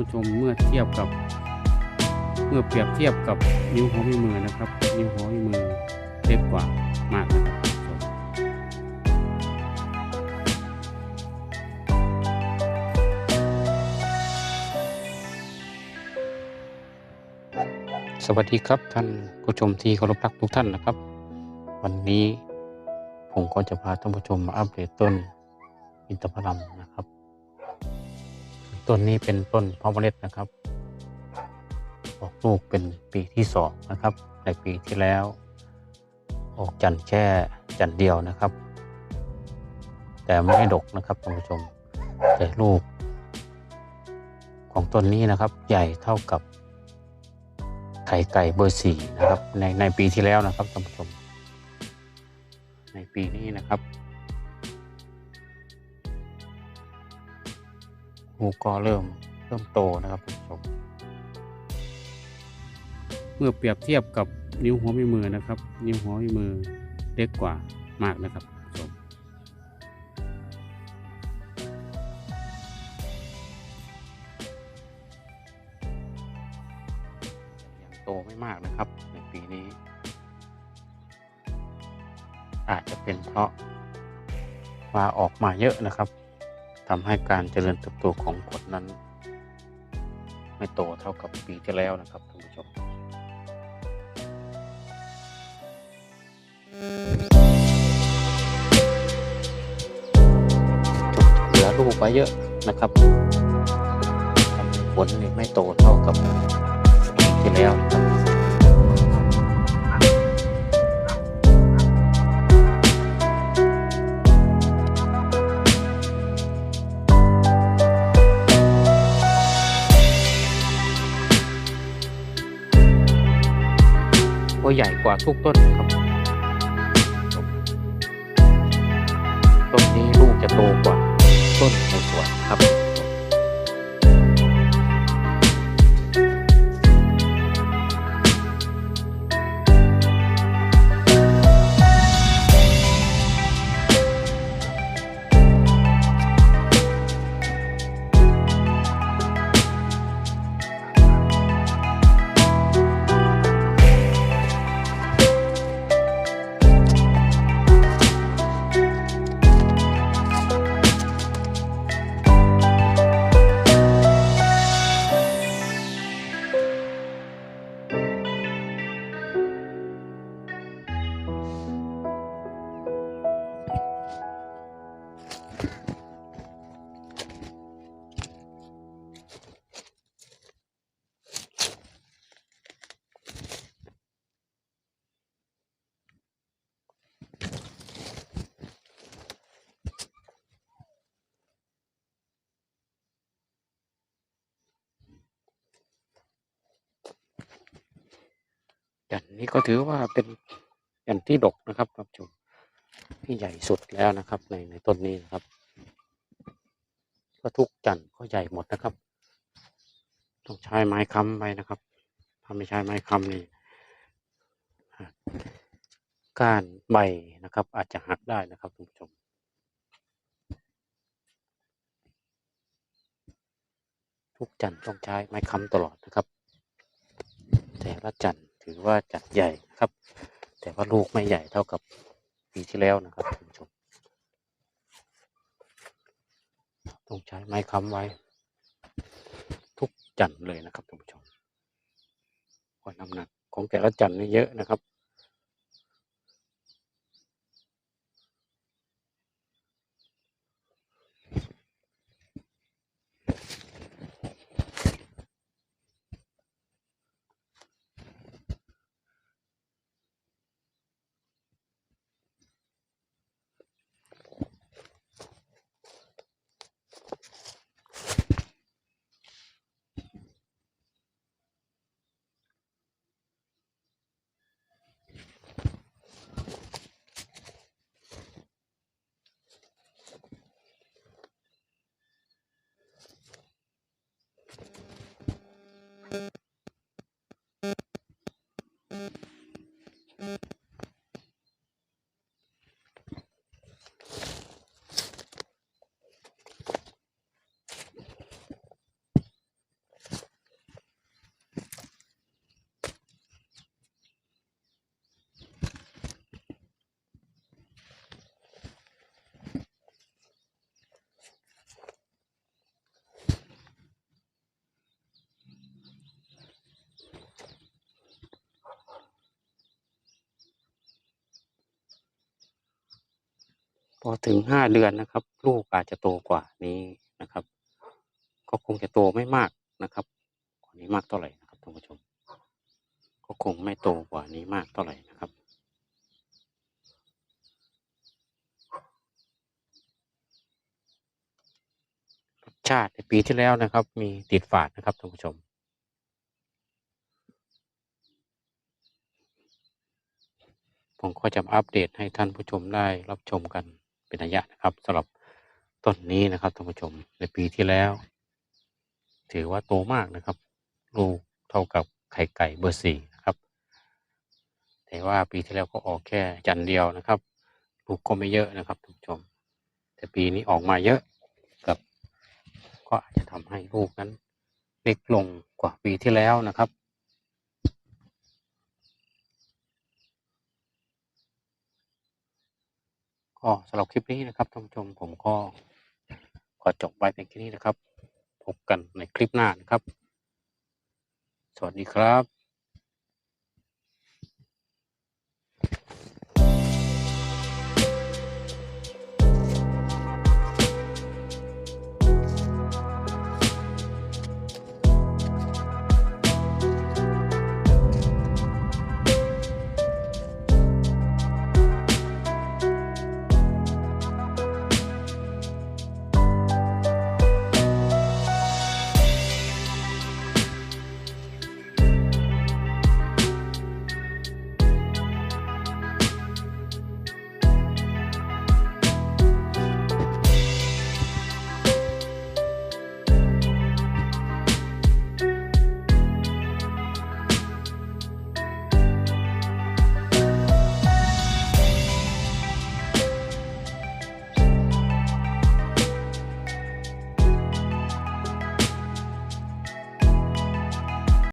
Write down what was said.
ู้ชมเมื่อเทียบกับ เมื่อเปรียบเทียบกับนิ้วหัวแม่มือนะครับ นิ้วหัวแม่มือเล็กกว่ามากนะครับสวัสดีครับท่านผู้ชมที่เคารพรักทุกท่านนะครับ วันนี้ผมก็จะพาท่านผู้ชมมาอัปเดตต้นอินทผลัมนะครับ ต้นนี้เป็นต้นเพาะเมล็ดนะครับ ออกลูกเป็นปีที่สองนะครับ ในปีที่แล้ว ออกจันทร์แค่จันทร์เดียวนะครับ แต่ไม่ดกนะครับท่านผู้ชมแต่ลูก ของต้นนี้นะครับ ใหญ่เท่ากับไข่ไก่เบอร์สี่นะครับ ในในปีที่แล้วนะครับท่านผู้ชม ในปีนี้นะครับ ลูกก็เริ่มเริ่มโตนะครับท่านผู้ชมเมื่อเปรียบเทียบกับนิ้วหัวแม่มือนะครับ นิ้วหัวแม่มือเล็กกว่ามากนะครับท่านผู้ชมยังโตไม่มากนะครับ ในปีนี้ อาจจะเป็นเพราะว่าออกมาเยอะนะครับ ทำให้การเจริญเติบโตของผลนั้น ไม่โตเท่ากับปีที่แล้วนะครับท่านผู้ชมเหลือลูกไว้เยอะนะครับทำให้ผลนี่ไม่โตเท่ากับปีที่แล้วนะครับ ใหญ่กว่าทุกต้นครับต้นนี้ลูกจะโตกว่า จันทร์นี้ก็ถือว่าเป็นจันทร์ที่ดกนะครับท่านผู้ชมที่ใหญ่สุดแล้วนะครับ ในในต้นนี้นะครับ ก็ทุกจันทร์ก็ใหญ่หมดนะครับ ต้องใช้ไม้ค้ำไปนะครับถ้าไม่ใช้ไม้ค้ำนี่ก้านใบนะครับ อาจจะหักได้นะครับท่านผู้ชมทุกจันทร์ต้องใช้ไม้ค้ำตลอดนะครับ แต่ละจันทร์ ถือว่าจัดใหญ่ครับ แต่ว่าลูกไม่ใหญ่เท่ากับปีที่แล้วนะครับท่านผู้ชมต้องใช้ไม้ค้ำไว้ ทุกจันเลยนะครับท่านผู้ชมเพราะน้ำหนักของแต่ละจันนี่เยอะนะครับ พอถึงห้าเดือนนะครับ ลูกอาจจะโตกว่านี้นะครับ ก็คงจะโตไม่มากนะครับกว่านี้มากเท่าไหร่นะครับท่านผู้ชม ก็คงไม่โตกว่านี้มากเท่าไหร่นะครับรสชาติในปีที่แล้วนะครับ มีติดฝาดนะครับท่านผู้ชมผมก็จะอัปเดตให้ท่านผู้ชมได้รับชมกัน เป็นระยะนะครับสำหรับต้นนี้นะครับท่านผู้ชมในปีที่แล้ว ถือว่าโตมากนะครับ ลูกเท่ากับไข่ไก่เบอร์สี่นะครับ แต่ว่าปีที่แล้วก็ออกแค่จันเดียวนะครับ ลูกก็ไม่เยอะนะครับท่านผู้ชม แต่ปีนี้ออกมาเยอะกับ ก็อาจจะทำให้ลูกนั้นเล็กลงกว่าปีที่แล้วนะครับ ก็สำหรับคลิปนี้นะครับท่านผู้ชมผมก็ขอจบไว้เพียงแค่นี้นะครับ พบกันในคลิปหน้านะครับ สวัสดีครับ